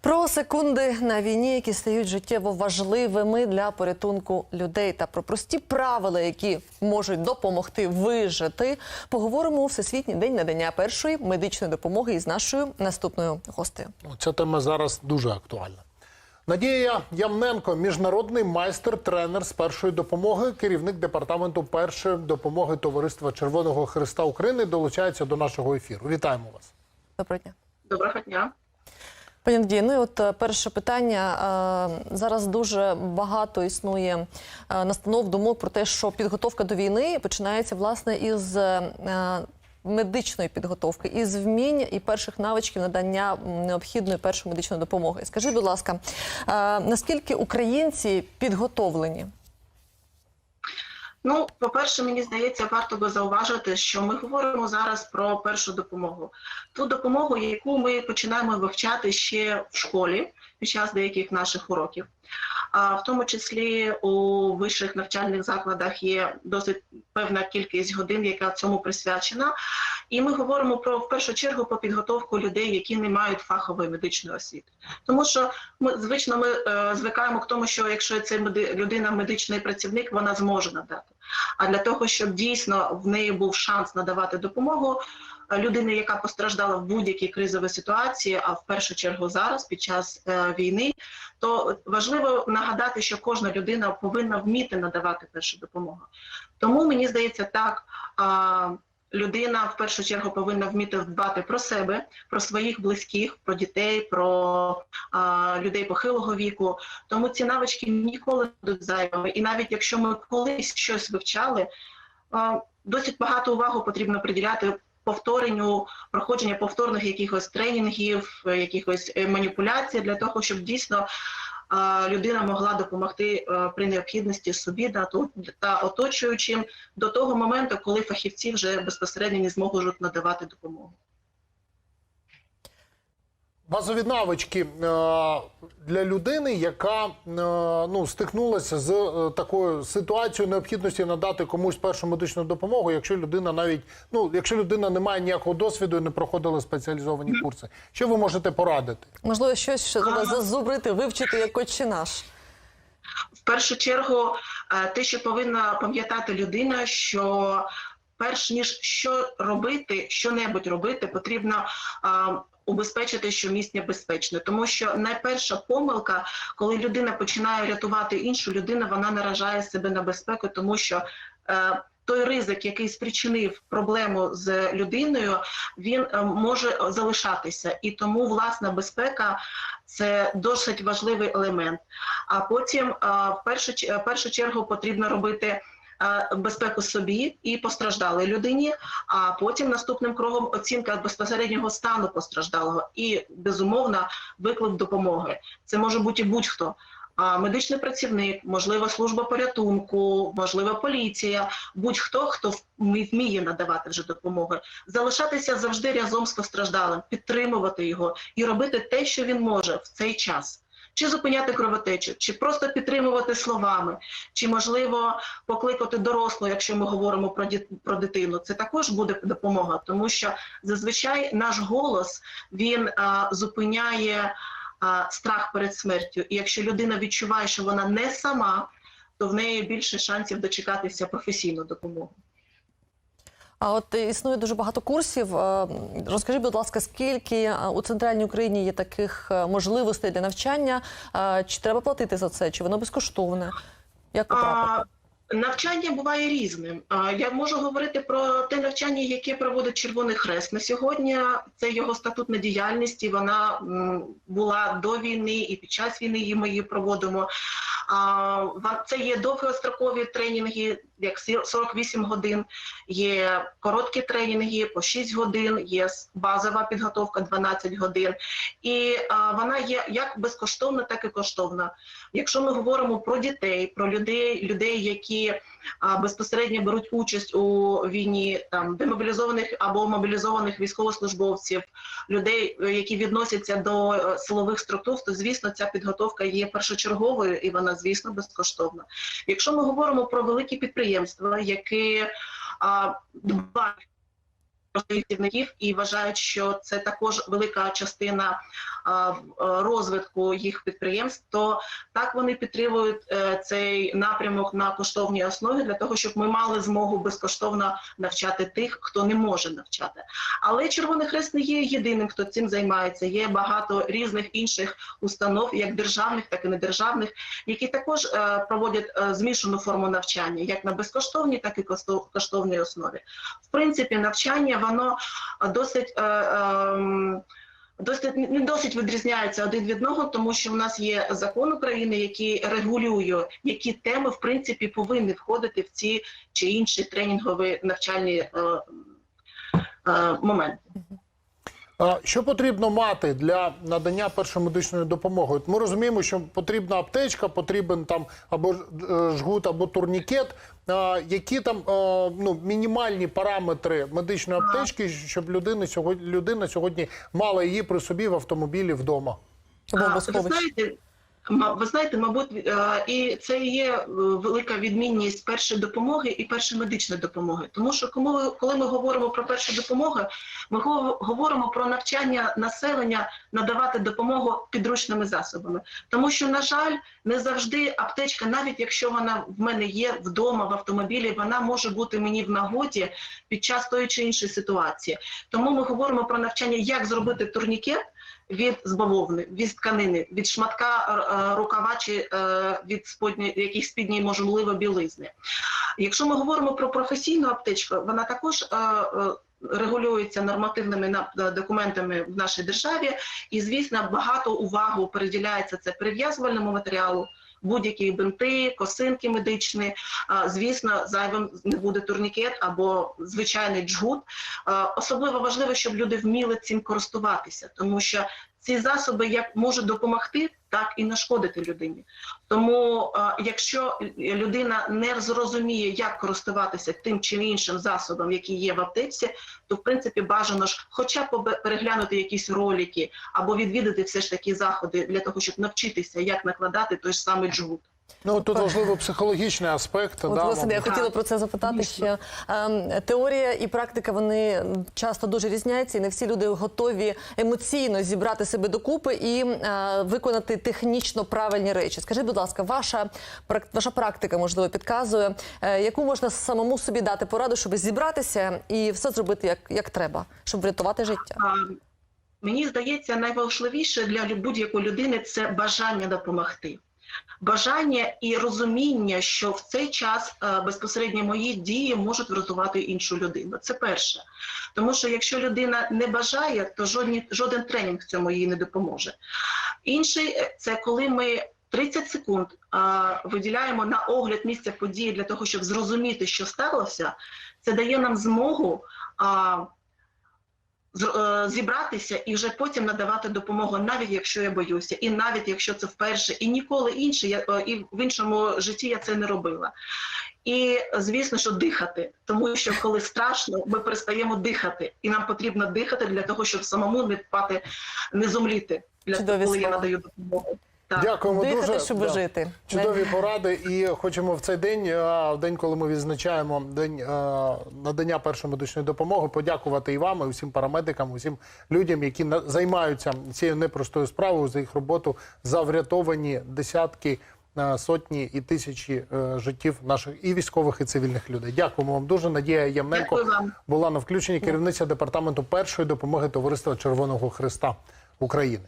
Про секунди на війні, які стають життєво важливими для порятунку людей, та про прості правила, які можуть допомогти вижити, поговоримо у всесвітній день надання першої медичної допомоги із нашою наступною гостею. Ну, Ця тема зараз дуже актуальна. Надія Ямненко, міжнародний майстер-тренер з першої допомоги, керівник департаменту першої допомоги Товариства Червоного Христа України, долучається до нашого ефіру. Вітаємо вас. Доброго дня. Доброго дня. Пані Надія, ну і от е, перше питання. Е, Зараз дуже багато існує е, настанов думок про те, що підготовка до війни починається власне із медичної підготовки, із вмінь і перших навичків надання необхідної першої медичної допомоги. Скажіть, будь ласка, наскільки українці підготовлені? Ну, по-перше, мені здається, варто би зауважити, що ми говоримо зараз про першу допомогу. Ту допомогу, яку ми починаємо вивчати ще в школі під час деяких наших уроків. В тому числі у вищих навчальних закладах є досить певна кількість годин, яка цьому присвячена. І ми говоримо про в першу чергу про підготовку людей, які не мають фахової медичної освіти. Тому що ми звично ми е, звикаємо к тому, що якщо це меди- людина медичний працівник, вона зможе надати. А для того, щоб дійсно в неї був шанс надавати допомогу людині, яка постраждала в будь-якій кризовій ситуації, а в першу чергу зараз, під час е, війни, то важливо нагадати, що кожна людина повинна вміти надавати першу допомогу. Тому мені здається, так. Людина в першу чергу повинна вміти дбати про себе, про своїх близьких, про дітей, про а, людей похилого віку. Тому ці навички ніколи не будуть зайвими. І навіть якщо ми колись щось вивчали, а, досить багато уваги потрібно приділяти повторенню, проходження повторних якихось тренінгів, е, якихось е, маніпуляцій для того, щоб дійсно людина могла допомогти е, при необхідності собі та оточуючим до того моменту, коли фахівці вже безпосередньо не зможуть надавати допомогу. Базові навички е, для людини, яка е, ну, стикнулася з е, такою ситуацією необхідності надати комусь першу медичну допомогу, якщо людина навіть ну, якщо людина не має ніякого досвіду і не проходила спеціалізовані курси. Що ви можете порадити? Можливо, щось що треба зазубрити, вивчити як отче наш. В першу чергу, те, що повинна пам'ятати людина, що перш ніж що робити, що-небудь робити, потрібно убезпечити, що місце безпечне. Тому що найперша помилка, коли людина починає рятувати іншу людину, вона наражає себе на безпеку, тому що е, той ризик, який спричинив проблему з людиною, він е, може залишатися. І тому власна безпека це досить важливий елемент. А потім а, в першу, в першу чергу потрібно робити безпеку собі і постраждалій людині. А потім наступним кроком оцінка безпосереднього стану постраждалого і безумовно виклик допомоги. Це може бути будь-хто. Медичний працівник, можливо, служба порятунку, можливо, поліція, будь-хто, хто вміє надавати вже допомогу, залишатися завжди разом з постраждалим, підтримувати його і робити те, що він може в цей час. Чи зупиняти кровотечу, чи просто підтримувати словами, чи можливо покликати дорослого, якщо ми говоримо про діт- про дитину. Це також буде допомога, тому що зазвичай наш голос він а, зупиняє а, страх перед смертю. І якщо людина відчуває, що вона не сама, то в неї більше шансів дочекатися професійну допомогу. А от існує дуже багато курсів. Е, Розкажіть, будь ласка, скільки е, у центральній Україні є таких е, можливостей для навчання? Чи треба платити за це? Чи воно безкоштовне? Як потрапити? Навчання буває різним. Я можу говорити про те навчання, яке проводить Червоний Хрест на сьогодні. Це його статутна діяльність, і вона була до війни і під час війни її ми її проводимо. Це є довгострокові тренінги, як сі- 48 годин, є короткі тренінги по 6 годин, є базова підготовка 12 годин. І а, вона є як безкоштовна, так і коштовна. Якщо ми говоримо про дітей, про людей, людей, які безпосередньо беруть участь у війні, там демобілізованих або мобілізованих військовослужбовців, людей, е, які відносяться до е, силових структур, то звісно ця підготовка є першочерговою і вона, звісно, безкоштовна. Якщо ми говоримо про великі підприємства, які а, дбають про працівників і вважають, що це також велика частина розвитку їх підприємств, то так вони підтримують е, цей напрямок на коштовній основі для того, щоб ми мали змогу безкоштовно навчати тих, хто не може навчати. Але Червоний Хрест не є єдиним, хто цим займається. Є багато різних інших установ, як державних, так і недержавних, які також е, проводять е, змішану форму навчання, як на безкоштовній, так і коштовній основі. В принципі, навчання воно е, досить. Е, ем, Досить не досить відрізняється один від одного, тому що в нас є закон України, який регулює, які теми в принципі повинні входити в ці чи інші тренінгові навчальні е, е, моменти. Що потрібно мати для надання першої медичної допомоги? От Ми розуміємо, що потрібна аптечка, потрібен там або е, жгут, або турнікет. Які там е, ну, мінімальні параметри медичної аптечки, щоб людина сьогодні, людина сьогодні мала її при собі в автомобілі вдома? А, Ви знаєте, мабуть, е, і це є е, велика відмінність першої допомоги і першої медичної допомоги. Тому що коли ми, говоримо про першу допомогу, ми го- говоримо про навчання населення надавати допомогу підручними засобами. Тому що, на жаль, не завжди аптечка, навіть якщо вона в мене є вдома в автомобілі, вона може бути мені в нагоді під час тої чи іншої ситуації. Тому ми говоримо про навчання, як зробити турнікет від збавовни, від тканини, від шматка е, рукава чи е, від сподні, яких спідньої можливо білизни. Якщо ми говоримо про професійну аптечку, вона також е, регулюється нормативними документами в нашій державі, і звісно, багато уваги приділяється це прив'язувальному матеріалу. Будь-які бинти, косинки медичні, звісно, зайвим не буде турнікет або звичайний джгут. Особливо важливо, щоб люди вміли цим користуватися, тому що ці засоби як можуть допомогти, так і нашкодити людині. Тому, е, якщо людина не зрозуміє, як користуватися тим чи іншим засобом, який є в аптеці, то в принципі бажано ж, хоча б переглянути якісь ролики або відвідати все ж такі заходи для того, щоб навчитися, як накладати той ж самий джгут. Ну тут важливо психологічний аспект. От, да, власне, я хотіла про це запитати. Що ем, теорія і практика вони часто дуже різняються, і не всі люди готові емоційно зібрати себе докупи і е, виконати технічно правильні речі. Скажіть, будь ласка, ваша ваша практика можливо підказує, е, яку можна самому собі дати пораду, щоб зібратися і все зробити як, як треба, щоб врятувати життя. Мені здається, найважливіше для будь-якої людини це бажання допомогти. Бажання і розуміння, що в цей час е, безпосередньо мої дії можуть врятувати іншу людину. Це перше. Тому що якщо людина не бажає, то жодні, жоден тренінг цьому їй не допоможе. Інший е, це коли ми 30 секунд а, виділяємо на огляд місця події для того, щоб зрозуміти, що сталося. Це дає нам змогу. А, зібратися і вже потім надавати допомогу, навіть якщо я боюся, і навіть якщо це вперше, і ніколи інше, я е, і в іншому житті я це не робила. І звісно, що дихати, тому що коли страшно, ми перестаємо дихати, і нам потрібно дихати для того, щоб самому не впати, не зумліти, для того, коли я надаю допомогу. Так. Дякуємо Дихати, дуже. щоб Да. жити. Чудові поради, і хочемо в цей день, в день, коли ми відзначаємо день надання першої медичної допомоги, подякувати і вам, і усім парамедикам, усім людям, які займаються цією непростою справою за їх роботу за врятовані десятки. Сотні і тисячі е, життів наших і військових, і цивільних людей. Дякуємо вам дуже. Надія Ємненко Дякую була на включенні керівниця департаменту першої допомоги Товариства Червоного Христа України.